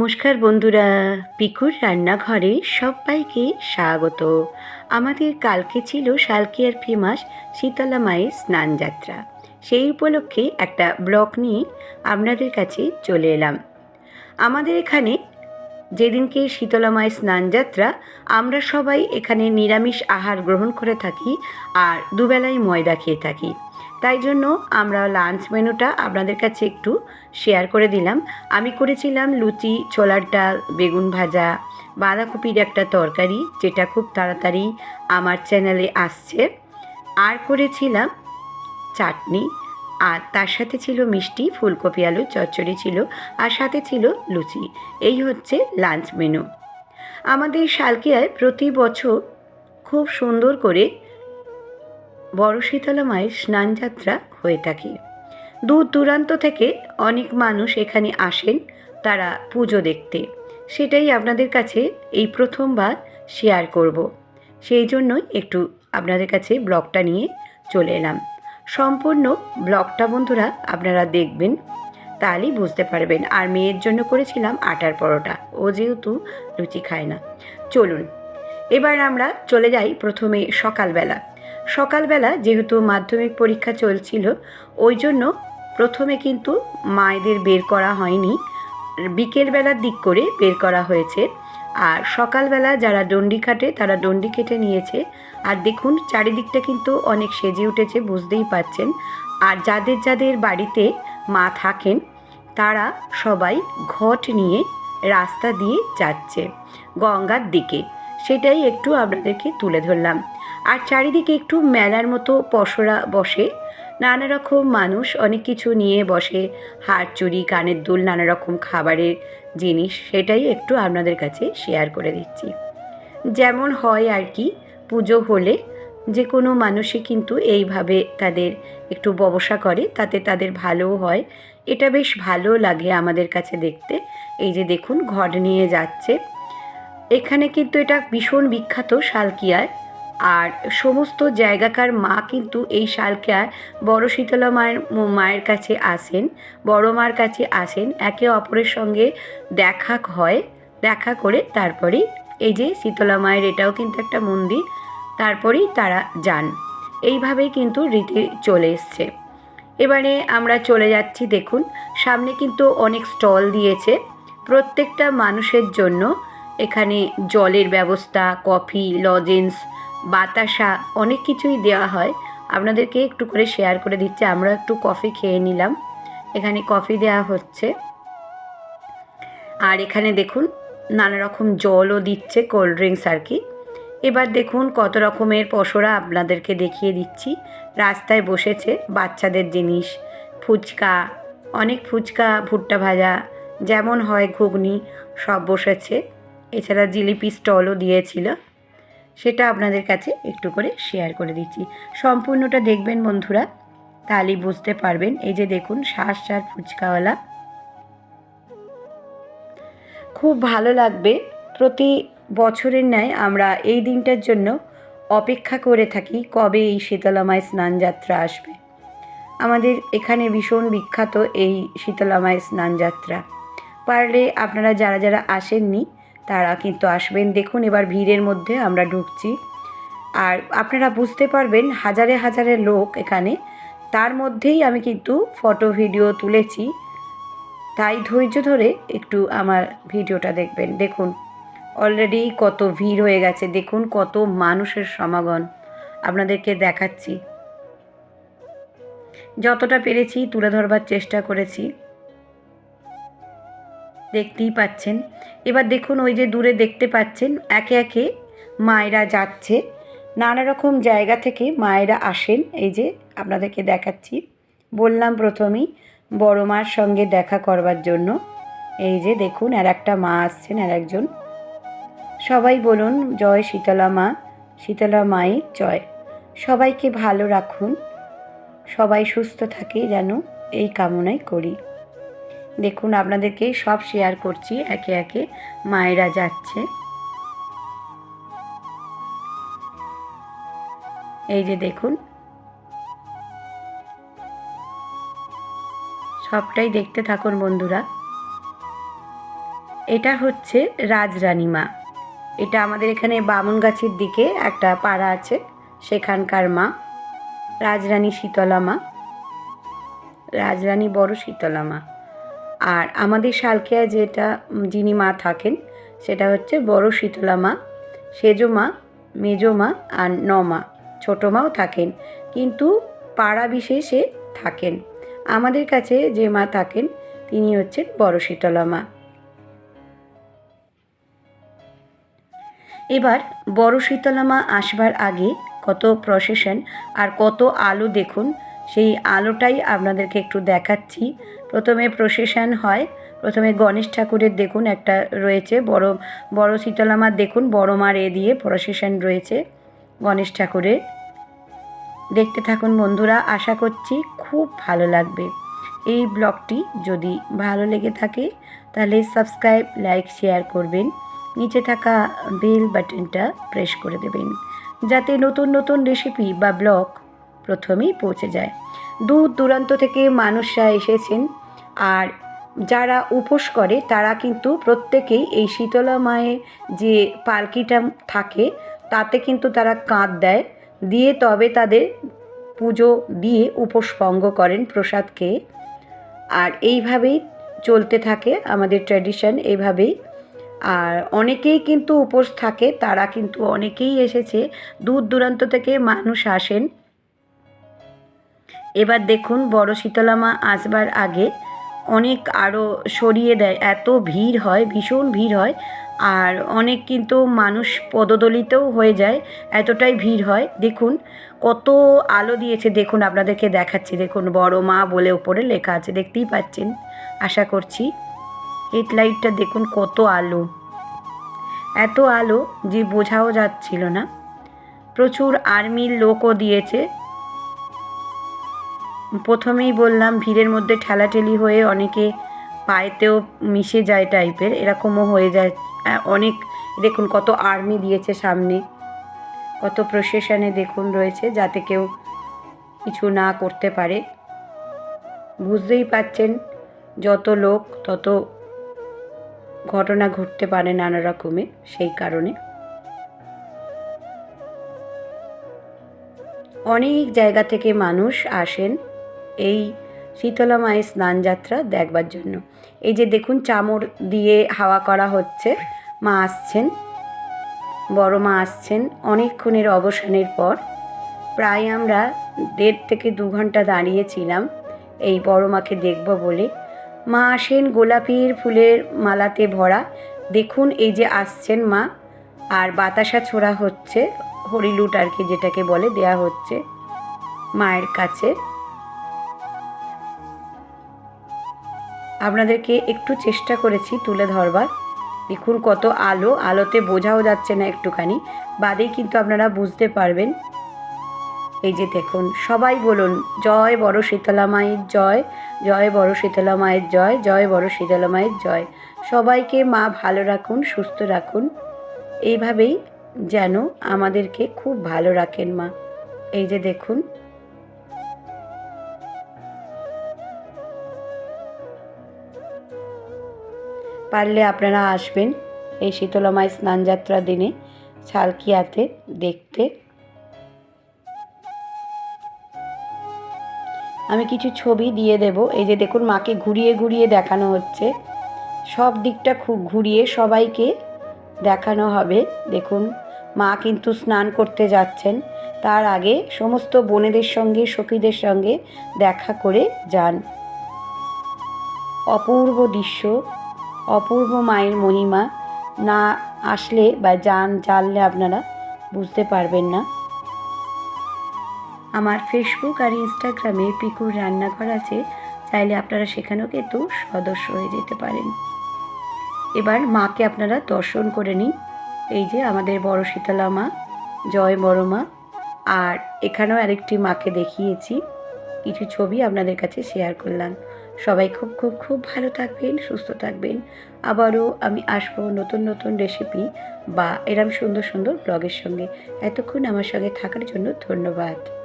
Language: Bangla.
নমস্কার বন্ধুরা। পিকুর রান্নাঘরে সবাইকে স্বাগত। আমাদের কালকে ছিল শালকিয়ার ফেমাস শীতলা মায়ের স্নান যাত্রা সেই উপলক্ষে একটা ব্লক নিয়ে আপনাদের কাছে চলে এলাম। আমাদের এখানে যেদিনকে শীতলা মায়ের স্নানযাত্রা, আমরা সবাই এখানে নিরামিষ আহার গ্রহণ করে থাকি আর দুবেলাই ময়দা খেয়ে থাকি। তাই জন্য আমরা লাঞ্চ মেনুটা আপনাদের কাছে একটু শেয়ার করে দিলাম। আমি করেছিলাম লুচি, ছোলার ডাল, বেগুন ভাজা, বাঁধাকপির একটা তরকারি, যেটা খুব তাড়াতাড়ি আমার চ্যানেলে আসছে। আর করেছিলাম চাটনি। আর তার সাথে ছিল মিষ্টি, ফুলকপি আলু, চচ্চড়ি ছিল আর সাথে ছিল লুচি। এই হচ্ছে লাঞ্চ মেনু। আমাদের শালকিয়ায় প্রতি বছর খুব সুন্দর করে বড় শীতলা মায়ের স্নানযাত্রা হয়ে থাকে। দূর দূরান্ত থেকে অনেক মানুষ এখানে আসেন তারা পুজো দেখতে। সেটাই আপনাদের কাছে এই প্রথমবার শেয়ার করব। সেই জন্যই একটু আপনাদের কাছে ব্লগটা নিয়ে চলে এলাম। সম্পূর্ণ ব্লগটা বন্ধুরা আপনারা দেখবেন, তাহলেই বুঝতে পারবেন। আর মেয়ের জন্য করেছিলাম আটার পরোটা। ও যেহেতু লুচি খায় না। চলুন, এবার আমরা চলে যাই প্রথমে সকালবেলা। সকালবেলা যেহেতু মাধ্যমিক পরীক্ষা চলছিল, ওই জন্য প্রথমে কিন্তু মায়েদের বের করা হয়নি। বিকেলবেলার দিক করে বের করা হয়েছে। আর সকালবেলা যারা ডন্ডি খাটে, তারা ডন্ডি কেটে নিয়েছে। আর দেখুন, চারিদিকটা কিন্তু অনেক সেজে উঠেছে, বুঝতেই পাচ্ছেন। আর যাদের যাদের বাড়িতে মা থাকেন, তারা সবাই ঘট নিয়ে রাস্তা দিয়ে যাচ্ছে গঙ্গার দিকে। সেটাই একটু আপনাদেরকে তুলে ধরলাম। আর চারিদিকে একটু মেলার মতো পসরা বসে। নানা রকম মানুষ অনেক কিছু নিয়ে বসে, হার চুরি, কানের দুল, নানা রকম খাবারের জিনিস, সেটাই একটু আপনাদের কাছে শেয়ার করে দিচ্ছি। যেমন হয় আর কি, পুজো হলে যে কোনো মানুষই কিন্তু এইভাবে তাদের একটু ব্যবসা করে, তাতে তাদের ভালোও হয়। এটা বেশ ভালো লাগে আমাদের কাছে দেখতে। এই যে দেখুন, ঘট নিয়ে যাচ্ছে। এখানে কিন্তু এটা ভীষণ বিখ্যাত শালকিয়ায় আর সমস্ত জায়গাকার মা কিন্তু এই শালকিয়ায় বড় শীতলা মায়ের মায়ের কাছে আসেন, বড় মার কাছে আসেন। একে অপরের সঙ্গে দেখা হয়, দেখা করে তারপরেই এই যে শীতলা মায়ের এটাও কিন্তু একটা মন্দির, তারপরেই তারা যান। এইভাবেই কিন্তু রীতি চলে এসছে। এবারে আমরা চলে যাচ্ছি, দেখুন, সামনে কিন্তু অনেক স্টল দিয়েছে। প্রত্যেকটা মানুষের জন্য এখানে জলের ব্যবস্থা, কফি, লজেন্স বাতাসা, অনেক কিছুই দেওয়া হয়। আপনাদেরকে একটু করে শেয়ার করে দিচ্ছে। আমরা একটু কফি খেয়ে নিলাম। এখানে কফি দেওয়া হচ্ছে। আর এখানে দেখুন, নানা রকম জলও দিচ্ছে কোল্ড ড্রিঙ্কস আর কি। এবার দেখুন কত রকমের পসরা আপনাদেরকে দেখিয়ে দিচ্ছি। রাস্তায় বসেছে বাচ্চাদের জিনিস। ফুচকা, অনেক ফুচকা, ভুট্টা ভাজা, যেমন হয় ঘুগনি, সব বসেছে। এছাড়া জিলিপি স্টলও দিয়েছিল। সেটা আপনাদের কাছে একটু করে শেয়ার করে দিচ্ছি। সম্পূর্ণটা দেখবেন বন্ধুরা, তাহলেই বুঝতে পারবেন। এই যে দেখুন শ্বাস চার ফুচকাওয়ালা। খুব ভালো লাগবে। প্রতি বছরের ন্যায় আমরা এই দিনটার জন্য অপেক্ষা করে থাকি কবে এই শীতলামায় স্নানযাত্রা আসবে। আমাদের এখানে ভীষণ বিখ্যাত এই শীতলামায় স্নানযাত্রা। পারলে আপনারা যারা যারা আসেননি তারা কিন্তু আসবেন। দেখুন এবার ভিড়ের মধ্যে আমরা ঢুকছি। আর আপনারা বুঝতে পারবেন, হাজারে হাজারে লোক এখানে। তার মধ্যেই আমি কিন্তু ফটো, ভিডিও তুলেছি। তাই ধৈর্য ধরে একটু আমার ভিডিওটা দেখবেন। দেখুন অলরেডি কত ভিড় হয়ে গেছে। দেখুন কত মানুষের সমাগম। আপনাদেরকে দেখাচ্ছি। যতটা পেরেছি তুলে ধরবার চেষ্টা করেছি। দেখতেই পাচ্ছেন। এবার দেখুন ওই যে দূরে দেখতে পাচ্ছেন, একে একে মায়েরা যাচ্ছে। নানা রকম জায়গা থেকে মায়েরা আসেন। এই যে আপনাদেরকে দেখাচ্ছি। বললাম প্রথমেই বড় মার সঙ্গে দেখা করবার জন্য। এই যে দেখুন, আর একটা মা আসছেন, আর একজন। সবাই বলুন, জয় শীতলা মা, শীতলা মায়ের জয়। সবাইকে ভালো রাখুন। সবাই সুস্থ থাকে যেন এই কামনাই করি। দেখুন, আপনাদেরকে সব শেয়ার করছি, একে একে মায়েরা যাচ্ছে। এই যে দেখুন। সবটাই দেখতে থাকুন বন্ধুরা। এটা হচ্ছে রাজরানী মা এটা আমাদের এখানে বামুনগাছির দিকে একটা পাড়া আছে, সেখানকার মা, রাজরানী শীতলা মা। রাজরানী বড় শীতলা মা। আর আমাদের শালকেয়া যেটা যিনি মা থাকেন, সেটা হচ্ছে বড় শীতলা মা, সেজো মা, মেজো মা আর নমা ছোটো মাও থাকেন, কিন্তু পাড়া বিশেষে থাকেন। আমাদের কাছে যে মা থাকেন, তিনি হচ্ছেন বড় শীতলা মা। এবার বড় শীতলা মা আসবার আগে কত প্রসেশন আর কত আলো দেখুন সেই আলোটাই আপনাদেরকে একটু দেখাচ্ছি। প্রথমে প্রসেশন হয়। প্রথমে গণেশ ঠাকুরের দেখুন একটা রয়েছে। বড় বড় শীতলা মার দেখুন, বড় মার এ দিয়ে প্রসেশন রয়েছে গণেশ ঠাকুরের। দেখতে থাকুন বন্ধুরা, আশা করছি খুব ভালো লাগবে। এই ব্লগটি যদি ভালো লেগে থাকে, তাহলে সাবস্ক্রাইব লাইক শেয়ার করবেন। নিচে থাকা বেল বাটনটা প্রেস করে দেবেন। যাতে নতুন নতুন রেসিপি বা ব্লগ প্রথমেই পৌঁছে যায়। দূর দূরান্ত থেকে মানুষরা এসেছেন। আর যারা উপোস করে, তারা কিন্তু প্রত্যেকেই এই শীতলা মায়ের যে পালকিটা থাকে, তাতে কিন্তু তারা কাঁধ দেয়। দিয়ে তবে তাদের পুজো দিয়ে উপোস ভঙ্গ করেন প্রসাদ খেয়ে। আর এইভাবেই চলতে থাকে আমাদের ট্র্যাডিশন এইভাবেই। আর অনেকেই কিন্তু উপোস থাকে, তারা কিন্তু অনেকেই এসেছে। দূর দূরান্ত থেকে মানুষ আসেন। এবার দেখুন, বড় শীতলা মা আসবার আগে অনেক আরও সরিয়ে দেয়। এত ভিড় হয়, ভীষণ ভিড় হয়, আর অনেক কিন্তু মানুষ পদদলিতেও হয়ে যায়, এতটাই ভিড় হয়। দেখুন, কত আলো দিয়েছে। দেখুন, আপনাদেরকে দেখাচ্ছি। দেখুন, বড় মা বলে ওপরে লেখা আছে, দেখতেই পাচ্ছেন। আশা করছি হেডলাইটটা দেখুন কত আলো। এত আলো যে বোঝাও যাচ্ছিল না। প্রচুর আর্মির লোকও দিয়েছে। প্রথমেই বললাম ভিড়ের মধ্যে ঠেলাঠেলি হয়ে অনেকে পায়েতেও মিশে যায় টাইপের এরকমও হয়ে যায়। অনেক, দেখুন কত আর্মি দিয়েছে সামনে, কত প্রসেশনে দেখুন রয়েছে যাতে কেউ কিছু না করতে পারে। বুঝতেই পাচ্ছেন, যত লোক তত ঘটনা ঘটতে পারে নানা রকমের সেই কারণে। অনেক জায়গা থেকে মানুষ আসেন। এই শীতলা মায়ের স্নানযাত্রা দেখবার জন্য। এই যে দেখুন, চামর দিয়ে হাওয়া করা হচ্ছে। মা আসছেন। বড় মা আসছেন। অনেকক্ষণের অবসানের পর প্রায় আমরা দেড় থেকে দু ঘণ্টা দাঁড়িয়েছিলাম। এই বড় মাকে দেখব বলে। মা আসেন গোলাপির ফুলের মালাতে ভরা। দেখুন, এই যে আসছেন মা। আর বাতাসা ছোড়া হচ্ছে, হরিলুট আর কি যেটাকে বলে, দেয়া হচ্ছে মায়ের কাছে। আপনাদেরকে একটু চেষ্টা করেছি তুলে ধরবার। দেখুন কত আলো, আলোতে বোঝাও যাচ্ছে না একটুখানি। বাদেই কিন্তু আপনারা বুঝতে পারবেন। এই যে দেখুন, সবাই বলুন, জয় বড় শীতলা মায়ের জয় জয় বড় শীতলা মায়ের জয় জয় বড় শীতলা মায়ের জয়। সবাইকে মা ভালো রাখুন, সুস্থ রাখুন। এইভাবেই যেন আমাদেরকে খুব ভালো রাখেন মা। এই যে দেখুন পারলে আপনারা আসবেন এই শীতলামায় স্নানযাত্রা দিনে ছালকিয়াতে দেখতে। আমি কিছু ছবি দিয়ে দেব। এই যে দেখুন, মাকে ঘুরিয়ে ঘুরিয়ে দেখানো হচ্ছে। সব দিকটা ঘুরিয়ে সবাইকে দেখানো হবে। দেখুন, মা কিন্তু স্নান করতে যাচ্ছেন। তার আগে সমস্ত বোনেদের সঙ্গে, সখীদের সঙ্গে দেখা করে যান। অপূর্ব দৃশ্য। অপূর্ব মায়ের মহিমা না আসলে বা যান জানলে আপনারা বুঝতে পারবেন না। আমার ফেসবুক আর ইনস্টাগ্রামে পিকুর রান্নাঘর আছে, চাইলে আপনারা সেখানেও কিন্তু সদস্য হয়ে যেতে পারেন। এবার মাকে আপনারা দর্শন করে নিন। এই যে আমাদের বড় শীতলা মা, জয় বড় মা। আর এখানেও আরেকটি মাকে দেখিয়েছি। কিছু ছবি আপনাদের কাছে শেয়ার করলাম। সবাই খুব খুব খুব ভালো থাকবেন, সুস্থ থাকবেন। আবারও আমি আসব নতুন নতুন রেসিপি বা এরম সুন্দর সুন্দর ব্লগের সঙ্গে। এতক্ষণ আমার সঙ্গে থাকার জন্য ধন্যবাদ।